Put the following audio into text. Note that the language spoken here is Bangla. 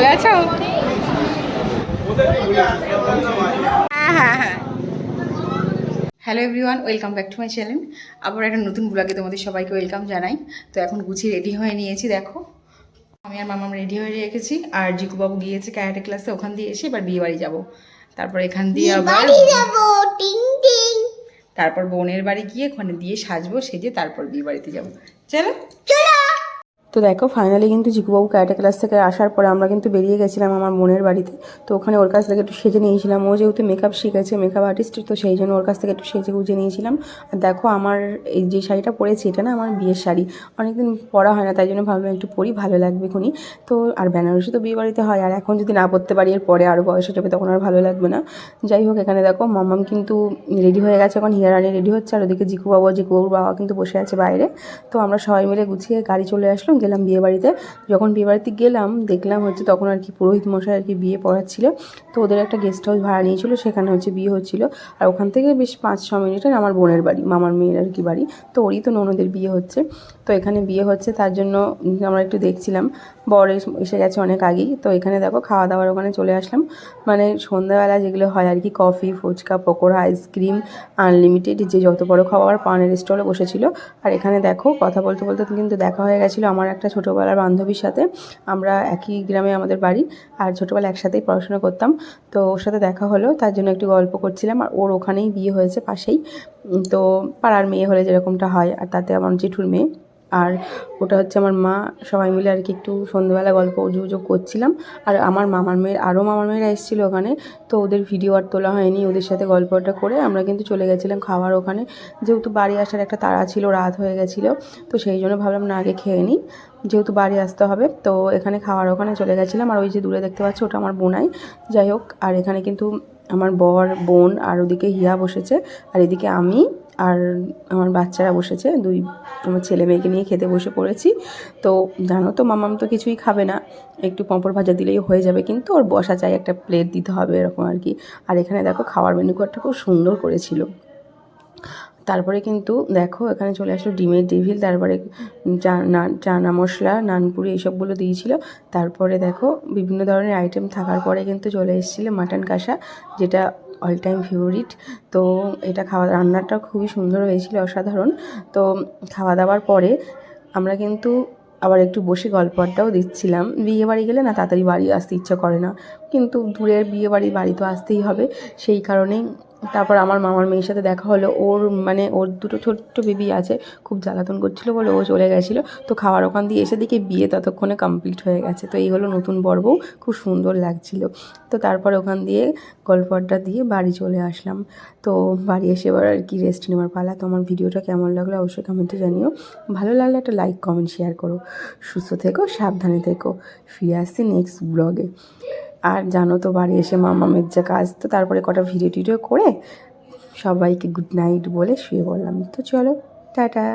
ভালো আছো? হ্যাঁ হ্যাঁ হ্যাঁ। Hello everyone welcome back to my channel আবার একটা নতুন ব্লগে তোমাদের সবাইকে ওয়েলকাম জানাই। তো এখন গুছিয়ে রেডি হয়ে নিয়েছি দেখো। আমি আর মামাম রেডি হয়ে রেখেছি আর জিকুবাবু গিয়েছে ক্যারাটে ক্লাসে ওখান দিয়ে এসে এবার বিয়ে বাড়ি যাব। তারপর এখান দিয়ে আবার তারপর বোনের বাড়ি গিয়ে ওখানে দিয়ে সাজবো সেজে তারপর বিয়ে বাড়িতে যাব। চলো তো দেখো ফাইনালি কিন্তু জিকুবাবু ক্যারাটে ক্লাস থেকে আসার পরে আমরা কিন্তু বেরিয়ে গেছিলাম আমার বোনের বাড়িতে। তো ওখানে ওর কাছ থেকে একটু সেজে নিয়েছিলাম। ও যেহেতু মেকআপ শিখেছে মেকআপ আর্টিস্ট তো সেই জন্য ওর কাছ থেকে একটু সেজে গুজে নিয়েছিলাম। আর দেখো, আমার এই যে শাড়িটা পরেছি, এটা না আমার বিয়ের শাড়ি। অনেকদিন পরা হয় না, তাই জন্য ভাবলাম একটু পরি, ভালো লাগবে খুনি তো আর বেনারসি তো বিয়ে বাড়িতে হয়, আর এখন যদি না পরতে পারি, এর পরে আরও বয়স যাবে, তখন আর ভালো লাগবে না। যাই হোক, এখানে দেখো মামাম কিন্তু রেডি হয়ে গেছে, এখন হিয়ারানি রেডি হচ্ছে। আর ওদিকে জিকুবাবু জিকুবাবুর বাবা কিন্তু বসে আছে বাইরে। তো আমরা সবাই মিলে গুছিয়ে গাড়ি চলে আসলাম গেলাম বিয়ে বাড়িতে। যখন বিয়ে বাড়িতে গেলাম, দেখলাম হচ্ছে তখন আর কি পুরোহিত মশাই আর কি বিয়ে পড়াচ্ছিল। তো ওদের একটা গেস্ট হাউস ভাড়া নিয়েছিল, সেখানে হচ্ছে বিয়ে হচ্ছিল। আর ওখান থেকে বেশ পাঁচ, ছ মিনিটের আমার বোনের বাড়ি, মামার মেয়ের আর কি বাড়ি। তো ওরই তো ননদের বিয়ে হচ্ছে। তো এখানে বিয়ে হচ্ছে, তার জন্য আমরা একটু দেখছিলাম। বর এসে গেছে অনেক আগেই। তো এখানে দেখো খাওয়া দাওয়ার ওখানে চলে আসলাম। মানে সন্ধ্যাবেলা যেগুলো হয় আর কি, coffee, phuchka, pakora, ice cream, unlimited যে যত বড় খাবার পানের স্টলে বসেছিল। আর এখানে দেখো কথা বলতে বলতে কিন্তু দেখা হয়ে গেছিল আমার একটা ছোটোবেলার বান্ধবীর সাথে আমরা একই গ্রামে আমাদের বাড়ি আর ছোটোবেলা একসাথেই পড়াশোনা করতাম। তো ওর সাথে দেখা হলো, তার জন্য একটু গল্প করছিলাম আর ওর ওখানেই বিয়ে হয়েছে পাশেই। তো পাড়ার মেয়ে হলে যেরকমটা হয় আর তাতে আমার জেঠুর মেয়ে। আর ওটা হচ্ছে আমার মা, সবাই মিলে আর কি একটু সন্ধ্যেবেলা গল্প উজুগুজু করছিলাম। আর আমার মামার মেয়ের, আরও মামার মেয়েরা এসেছিল ওখানে, তো ওদের ভিডিও আর তোলা হয়নি, ওদের সাথে গল্পটা করে আমরা কিন্তু চলে গেছিলাম খাওয়ার ওখানে। যেহেতু বাড়ি আসার একটা তাড়া ছিল, রাত হয়ে গেছিল, তো সেই জন্য ভাবলাম না, আগে খেয়ে নিই। যেহেতু বাড়ি আসতে হবে, তো এখানে খাওয়ার ওখানে চলে গেছিলাম। আর ওই যে দূরে দেখতে পাচ্ছি, ওটা আমার বোনাই। যাই হোক, আর এখানে কিন্তু আমার বর, বোন, আর ওদিকে হিয়া বসেছে। আর এদিকে আমি আর আমার বাচ্চারা বসেছে, দুই আমার ছেলে মেয়েকে নিয়ে খেতে বসে পড়েছি। তো জানো তো, মামাম তো কিছুই খাবে না। একটু পাঁপড় ভাজা দিলেই হয়ে যাবে, কিন্তু ওর বসা চাই একটা প্লেট দিতে হবে এরকম আর কি। আর এখানে দেখো, খাওয়ার মেনু কার্ডটা খুব সুন্দর করেছিল। তারপরে কিন্তু দেখো, এখানে চলে আসলো ডিমের ডেভিল তারপরে চানা মশলা, নানপুরি এইসবগুলো দিয়েছিল। তারপরে দেখো, বিভিন্ন ধরনের আইটেম থাকার পরে কিন্তু চলে এসেছিল মাটন কষা, যেটা অল টাইম ফেভারিট তো এটা খাওয়া, রান্নাটা খুবই সুন্দর হয়েছিল, অসাধারণ। তো খাওয়া দাওয়ার পরে আমরা কিন্তু আবার একটু বসে গল্প আড্ডাও দিচ্ছিলাম। বিয়ে বাড়ি গেলে না তাড়াতাড়ি বাড়ি আসতে ইচ্ছা করে না। কিন্তু দূরের বিয়ে বাড়ি বাড়ি তো আসতেই হবে। সেই কারণেই তারপর আমার মামার মেয়ের সাথে দেখা হলো। ওর মানে ওর দুটো ছোট্ট বেবি আছে, খুব জ্বালাতন করছিল বলে ও চলে গেছিল। তো খাওয়ার ওখান দিয়ে এসে দেখি বিয়ে ততক্ষণে কমপ্লিট হয়ে গেছে। তো এই হলো নতুন পর্ব, খুব সুন্দর লাগছিল। তো তারপর ওখান দিয়ে গল্প আড্ডা দিয়ে বাড়ি চলে আসলাম। তো বাড়ি এসে এবার আর কি রেস্ট নেওয়ার পালা। তো আমার ভিডিওটা কেমন লাগল অবশ্যই কমেন্টে জানিও। ভালো লাগলে একটা লাইক কমেন্ট শেয়ার করো। সুস্থ থেকো, সাবধানে থেকো। ফিরে আসছি নেক্সট ব্লগে আর জানো তো বাড়ি এসে মামামের যা কাজ, তো তারপরে কটা ভিডিও টিডিও করে সবাইকে গুড নাইট বলে শুয়ে পড়লাম। তো চলো, টাটা।